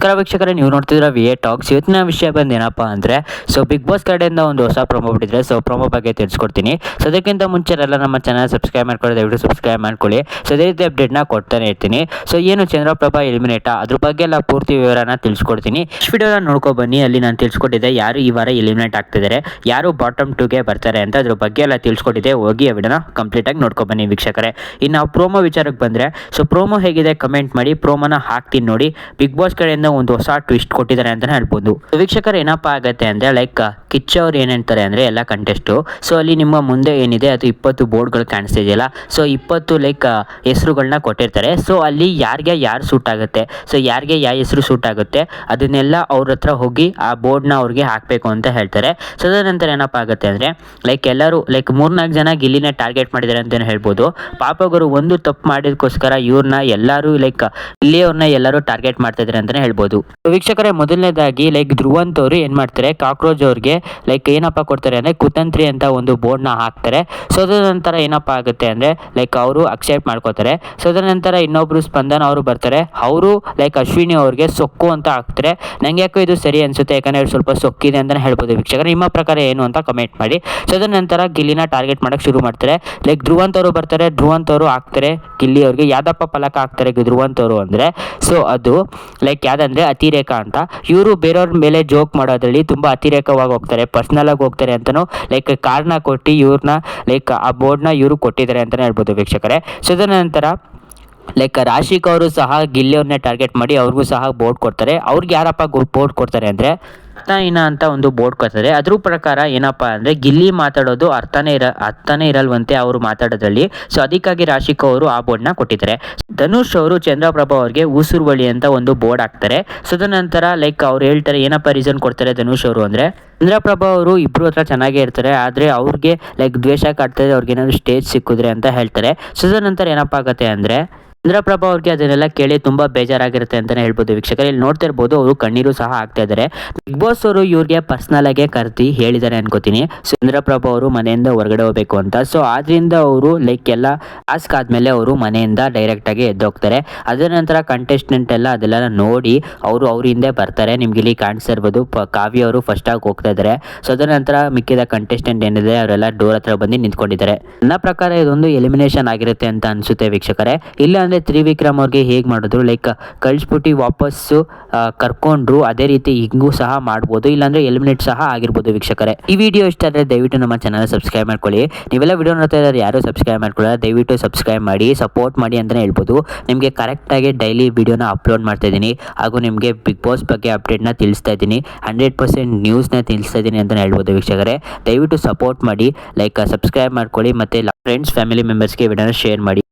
ನಮಸ್ಕಾರ ವೀಕ್ಷಕರೇ, ನೀವು ನೋಡ್ತಿದ್ರೆ ವಿ ಎ ಟಾಕ್ಸ್ ಇವತ್ತಿನ ವಿಷಯ ಬಂದು ಏನಪ್ಪ ಅಂದರೆ, ಸೊ ಬಿಗ್ ಬಾಸ್ ಕಡೆಯಿಂದ ಒಂದು ಹೊಸ ಪ್ರೊಮೋ ಬಿಟ್ಟಿದ್ರೆ, ಸೊ ಪ್ರೊಮೋ ಬಗ್ಗೆ ತಿಳಿಸ್ಕೊಡ್ತೀನಿ. ಸೊ ಅದಕ್ಕಿಂತ ಮುಂಚೆ ಎಲ್ಲ ನಮ್ಮ ಚಾನಲ್ ಸಬ್ಸ್ಕ್ರೈಬ್ ಮಾಡ್ಕೊಳ್ಳಿ, ದಯವಿಟ್ಟು ಸಬ್ಸ್ಕ್ರೈಬ್ ಮಾಡ್ಕೊಳ್ಳಿ. ಸೊ ಅದೇ ರೀತಿ ಅಪ್ಡೇಟ್ನ ಕೊಡ್ತಾನೆ ಇರ್ತೀನಿ. ಸೊ ಏನು ಚಂದ್ರಪ್ರಭಾ ಎಲಿಮಿನೇಟಾ ಅದ್ರ ಬಗ್ಗೆ ಎಲ್ಲ ಪೂರ್ತಿ ವಿವರನ ತಿಳಿಸ್ಕೊಡ್ತೀನಿ. ಇಷ್ಟು ವಿಡಿಯೋನ ನೋಡ್ಕೊ ಬನ್ನಿ, ಅಲ್ಲಿ ನಾನು ತಿಳಿಸ್ಕೊಟ್ಟಿದ್ದೆ ಯಾರು ಈ ವಾರ ಎಲಿಮಿನೇಟ್ ಆಗ್ತಿದ್ದಾರೆ, ಯಾರು ಬಾಟಮ್ ಟೂಗೆ ಬರ್ತಾರೆ ಅಂತ ಅದ್ರ ಬಗ್ಗೆ ಎಲ್ಲ ತಿಳಿಸ್ಕೊಟ್ಟಿದ್ದೆ. ಹೋಗಿ ಆ ವಿಡಿಯೋನ ಕಂಪ್ಲೀಟಾಗಿ ನೋಡ್ಕೊ ಬನ್ನಿ ವೀಕ್ಷಕರೇ. ಇನ್ನು ಪ್ರೋಮೋ ವಿಚಾರಕ್ಕೆ ಬಂದರೆ, ಸೊ ಪ್ರೋಮೋ ಹೇಗಿದೆ ಕಮೆಂಟ್ ಮಾಡಿ ಪ್ರೋಮೋನ ಹಾಕ್ತೀನಿ ನೋಡಿ. ಬಿಗ್ ಬಾಸ್ ಕಡೆಯಿಂದ ಒಂದು ಹೊಸ ಟ್ವಿಸ್ಟ್ ಕೊಟ್ಟಿದ್ದಾರೆ ಅಂತಾನೆ ಹೇಳ್ಬೋದು. ವೀಕ್ಷಕರು, ಏನಪ್ಪ ಆಗುತ್ತೆ ಅಂದ್ರೆ ಲೈಕ್ ಕಿಚ್ಚ ಅವ್ರು ಏನಂತಾರೆ ಅಂದರೆ, ಎಲ್ಲ ಕಂಟೆಸ್ಟು ಸೊ ಅಲ್ಲಿ ನಿಮ್ಮ ಮುಂದೆ ಏನಿದೆ, ಅದು ಇಪ್ಪತ್ತು ಬೋರ್ಡ್ಗಳು ಕಾಣಿಸ್ತಾ ಇದೆಯಲ್ಲ? ಸೊ ಇಪ್ಪತ್ತು ಲೈಕ್ ಹೆಸರುಗಳನ್ನ ಕೊಟ್ಟಿರ್ತಾರೆ. ಸೊ ಅಲ್ಲಿ ಯಾರಿಗೆ ಯಾರು ಸೂಟ್ ಆಗುತ್ತೆ? ಸೊ ಯಾರಿಗೆ ಯಾವ ಹೆಸರು ಸೂಟ್ ಆಗುತ್ತೆ? ಅದನ್ನೆಲ್ಲ ಅವ್ರ ಹತ್ರ ಹೋಗಿ ಆ ಬೋರ್ಡ್ನ ಅವ್ರಿಗೆ ಹಾಕಬೇಕು ಅಂತ ಹೇಳ್ತಾರೆ. ಸೊ ನಂತರ ಏನಪ್ಪ ಆಗುತ್ತೆ ಅಂದರೆ ಲೈಕ್ ಎಲ್ಲರೂ ಲೈಕ್ ಮೂರ್ನಾಲ್ಕು ಜನ ಗಿಲ್ಲಿನ ಟಾರ್ಗೆಟ್ ಮಾಡಿದ್ದಾರೆ ಅಂತಲೇ ಹೇಳ್ಬೋದು. ಪಾಪಗರು ಒಂದು ತಪ್ಪು ಮಾಡಿದಕ್ಕೋಸ್ಕರ ಇವ್ರನ್ನ ಎಲ್ಲರೂ ಲೈಕ್ ಇಲ್ಲಿಯವ್ರನ್ನ ಎಲ್ಲರೂ ಟಾರ್ಗೆಟ್ ಮಾಡ್ತಾ ಇದ್ದಾರೆ ಅಂತಲೇ ಹೇಳ್ಬೋದು. ವೀಕ್ಷಕರೇ, ಮೊದಲನೇದಾಗಿ ಲೈಕ್ ಧ್ರುವಂತ್ ಅವರು ಏನು ಮಾಡ್ತಾರೆ, ಕಾಕ್ರೋಚ್ ಅವ್ರಿಗೆ ಲೈಕ್ ಏನಪ್ಪ ಕೊಡ್ತಾರೆ ಅಂದರೆ, ಕುತಂತ್ರಿ ಅಂತ ಒಂದು ಬೋರ್ಡ್ನ ಹಾಕ್ತಾರೆ. ಸೊ ಅದರ ನಂತರ ಏನಪ್ಪ ಆಗುತ್ತೆ ಅಂದರೆ ಲೈಕ್ ಅವರು ಅಕ್ಸೆಪ್ಟ್ ಮಾಡ್ಕೋತಾರೆ ಸೊ ಅದರ ನಂತರ ಇನ್ನೊಬ್ರು ಸ್ಪಂದನ ಅವರು ಬರ್ತಾರೆ. ಅವರು ಲೈಕ್ ಅಶ್ವಿನಿ ಅವ್ರಿಗೆ ಸೊಕ್ಕು ಅಂತ ಹಾಕ್ತಾರೆ. ನಂಗೆ ಯಾಕೋ ಇದು ಸರಿ ಅನ್ಸುತ್ತೆ, ಯಾಕಂದರೆ ಇವ್ರು ಸ್ವಲ್ಪ ಸೊಕ್ಕಿದೆ ಅಂತಲೇ ಹೇಳ್ಬೋದು ವೀಕ್ಷಕರು. ನಿಮ್ಮ ಪ್ರಕಾರ ಏನು ಅಂತ ಕಮೆಂಟ್ ಮಾಡಿ. ಸೊ ಅದರ ನಂತರ ಗಿಲ್ಲಿನ ಟಾರ್ಗೆಟ್ ಮಾಡೋಕ್ಕೆ ಶುರು ಮಾಡ್ತಾರೆ. ಲೈಕ್ ಧ್ರುವಂತ್ ಅವರು ಬರ್ತಾರೆ. ಧ್ರುವಂತ್ ಅವರು ಹಾಕ್ತಾರೆ. ಗಿಲ್ಲಿ ಅವ್ರಿಗೆ ಯಾದಪ್ಪ ಫಲಕ ಹಾಕ್ತಾರೆ ಧ್ರುವಂತ್ ಅವರು ಅಂದರೆ. ಸೊ ಅದು ಲೈಕ್ ಯಾವ್ದಂದ್ರೆ ಅತಿರೇಕ ಅಂತ. ಇವರು ಬೇರೆಯವ್ರ ಮೇಲೆ ಜೋಕ್ ಮಾಡೋದ್ರಲ್ಲಿ ತುಂಬ ಅತಿರೇಕವಾಗಿ ಹೋಗ್ತಾರೆ ಪರ್ಸ್ನಲಾಗಿ ಹೋಗ್ತಾರೆ ಅಂತಲೂ ಲೈಕ್ ಕಾರಣ ಕೊಟ್ಟು ಇವ್ರನ್ನ ಲೈಕ್ ಆ ಬೋರ್ಡ್ನ ಇವರು ಕೊಟ್ಟಿದ್ದಾರೆ ಅಂತಲೇ ಹೇಳ್ಬೋದು ವೀಕ್ಷಕರೇ. ಸೊ ಅದರ ನಂತರ ಲೈಕ್ ರಾಶಿಕ್ ಅವರು ಸಹ ಗಿಲ್ಲಿಯವ್ರನ್ನೇ ಟಾರ್ಗೆಟ್ ಮಾಡಿ ಅವ್ರಿಗೂ ಸಹ ಬೋರ್ಡ್ ಕೊಡ್ತಾರೆ. ಅವ್ರಿಗೆ ಯಾರಪ್ಪ ಬೋರ್ಡ್ ಕೊಡ್ತಾರೆ ಅಂದರೆ ಅರ್ಥಹೀನ ಅಂತ ಒಂದು ಬೋರ್ಡ್ ಕೊಡ್ತಾರೆ. ಅದ್ರ ಪ್ರಕಾರ ಏನಪ್ಪ ಅಂದರೆ ಗಿಲ್ಲಿ ಮಾತಾಡೋದು ಅರ್ಥನೇ ಇರ, ಅರ್ಥನೇ ಇರಲ್ವಂತೆ ಅವರು ಮಾತಾಡೋದ್ರಲ್ಲಿ. ಸೊ ಅದಕ್ಕಾಗಿ ರಾಶಿಕ ಅವರು ಆ ಬೋರ್ಡ್ನ ಕೊಟ್ಟಿದ್ದಾರೆ. ಧನುಷ್ ಅವರು ಚಂದ್ರಪ್ರಭ ಅವ್ರಿಗೆ ಉಸುರುವಳಿ ಅಂತ ಒಂದು ಬೋರ್ಡ್ ಹಾಕ್ತಾರೆ. ಸೊ ತದನಂತರ ಲೈಕ್ ಅವ್ರು ಹೇಳ್ತಾರೆ ಏನಪ್ಪ ರೀಸನ್ ಕೊಡ್ತಾರೆ ಧನುಷ್ ಅವರು ಅಂದರೆ, ಚಂದ್ರಪ್ರಭ ಅವರು ಇಬ್ಬರು ಹತ್ರ ಚೆನ್ನಾಗೇ ಇರ್ತಾರೆ, ಆದರೆ ಅವ್ರಿಗೆ ಲೈಕ್ ದ್ವೇಷ ಕಾಡ್ತಾರೆ ಅವ್ರಿಗೆ ಏನಾದರೂ ಸ್ಟೇಜ್ ಸಿಕ್ಕಿದ್ರೆ ಅಂತ ಹೇಳ್ತಾರೆ. ಸೊ ತದನಂತರ ಏನಪ್ಪ ಆಗುತ್ತೆ ಅಂದರೆ ಚಂದ್ರಪ್ರಭಾ ಅವ್ರಿಗೆ ಅದನ್ನೆಲ್ಲ ಕೇಳಿ ತುಂಬ ಬೇಜಾರಾಗಿರುತ್ತೆ ಅಂತಲೇ ಹೇಳ್ಬೋದು. ವೀಕ್ಷಕರು, ಇಲ್ಲಿ ನೋಡ್ತಾ ಇರ್ಬೋದು, ಅವರು ಕಣ್ಣೀರು ಸಹ ಆಗ್ತಾ ಇದ್ದಾರೆ. ಬಿಗ್ ಬಾಸ್ ಅವರು ಇವ್ರಿಗೆ ಪರ್ಸ್ನಲ್ ಆಗಿ ಕರೆದಿ ಹೇಳಿದ್ದಾರೆ ಅನ್ಕೋತೀನಿ. ಚಂದ್ರಪ್ರಭ ಚಂದ್ರಪ್ರಭಾ ಅವರು ಮನೆಯಿಂದ ಹೊರಗಡೆ ಹೋಗ್ಬೇಕು ಅಂತ. ಸೊ ಆದ್ರಿಂದ ಅವರು ಲೈಕ್ ಎಲ್ಲ ಆಸ್ಕ್ ಆದಮೇಲೆ ಅವರು ಮನೆಯಿಂದ ಡೈರೆಕ್ಟಾಗಿ ಎದ್ದೋಗ್ತಾರೆ ಅದರ ನಂತರ ಕಂಟೆಸ್ಟೆಂಟ್ ಎಲ್ಲ ಅದೆಲ್ಲ ನೋಡಿ ಅವರು ಅವ್ರ ಹಿಂದೆ ಬರ್ತಾರೆ. ನಿಮ್ಗೆ ಇಲ್ಲಿ ಕಾಣಿಸ್ತಾ ಇರ್ಬೋದು ಕಾವ್ಯ ಅವರು ಫಸ್ಟ್ ಆಗಿ ಹೋಗ್ತಾ ಇದ್ದಾರೆ. ಸೊ ಅದರ ನಂತರ ಮಿಕ್ಕಿದ ಕಂಟೆಸ್ಟೆಂಟ್ ಏನಿದೆ, ಅವರೆಲ್ಲ ಡೋರ್ ಹತ್ರ ಬಂದು ನಿಂತ್ಕೊಂಡಿದ್ದಾರೆ. ನನ್ನ ಪ್ರಕಾರ ಇದೊಂದು ಎಲಿಮಿನೇಷನ್ ಆಗಿರುತ್ತೆ ಅಂತ ಅನ್ಸುತ್ತೆ ವೀಕ್ಷಕರೇ. ಇಲ್ಲ ಅಂದರೆ ತ್ರಿವಿಕ್ರಮ್ ಅವ್ರಿಗೆ ಹೇಗೆ ಮಾಡಿದ್ರು? ಲೈಕ್ ಕಳಿಸ್ಬಿಟ್ಟು ವಾಪಸ್ಸು ಕರ್ಕೊಂಡ್ರು, ಅದೇ ರೀತಿ ಹಿಂಗೂ ಸಹ ಮಾಡ್ಬೋದು, ಇಲ್ಲಾಂದರೆ ಎಲಿಮಿನೇಟ್ ಸಹ ಆಗಿರ್ಬೋದು ವೀಕ್ಷಕರೇ. ಈ ವಿಡಿಯೋ ಇಷ್ಟ ಆದರೆ ದಯವಿಟ್ಟು ನಮ್ಮ ಚಾನಲ್ ಸಬ್ಸ್ಕ್ರೈಬ್ ಮಾಡ್ಕೊಳ್ಳಿ. ನೀವೆಲ್ಲ ವಿಡಿಯೋ ನೋಡ್ತಾ ಇದ್ದಾರೆ ಯಾರು ಸಬ್ಸ್ಕ್ರೈಬ್ ಮಾಡ್ಕೊಳ್ಳಿ ದಯವಿಟ್ಟು ಸಬ್ಸ್ಕ್ರೈಬ್ ಮಾಡಿ ಸಪೋರ್ಟ್ ಮಾಡಿ ಅಂತಲೇ ಹೇಳ್ಬೋದು. ನಿಮಗೆ ಕರೆಕ್ಟಾಗಿ ಡೈಲಿ ವಿಡಿಯೋನ ಅಪ್ಲೋಡ್ ಮಾಡ್ತಾ ಇದ್ದೀನಿ. ಹಾಗೂ ನಿಮಗೆ ಬಿಗ್ ಬಾಸ್ ಬಗ್ಗೆ ಅಪ್ಡೇಟ್ನ ತಿಳಿಸ್ತಾ ಇದ್ದೀನಿ. ಹಂಡ್ರೆಡ್ ಪರ್ಸೆಂಟ್ ನ್ಯೂಸ್ನ ತಿಳಿಸ್ತಾ ಇದ್ದೀನಿ ಅಂತಲೇ ಹೇಳ್ಬೋದು ವೀಕ್ಷಕರೇ. ದಯವಿಟ್ಟು ಸಪೋರ್ಟ್ ಮಾಡಿ ಲೈಕ್ ಸಬ್ಸ್ಕ್ರೈಬ್ ಮಾಡ್ಕೊಳ್ಳಿ, ಮತ್ತು ಫ್ರೆಂಡ್ಸ್ ಫ್ಯಾಮಿಲಿ ಮೆಂಬರ್ಸ್ಗೆ ವಿಡಿಯೋನ ಶೇರ್ ಮಾಡಿ.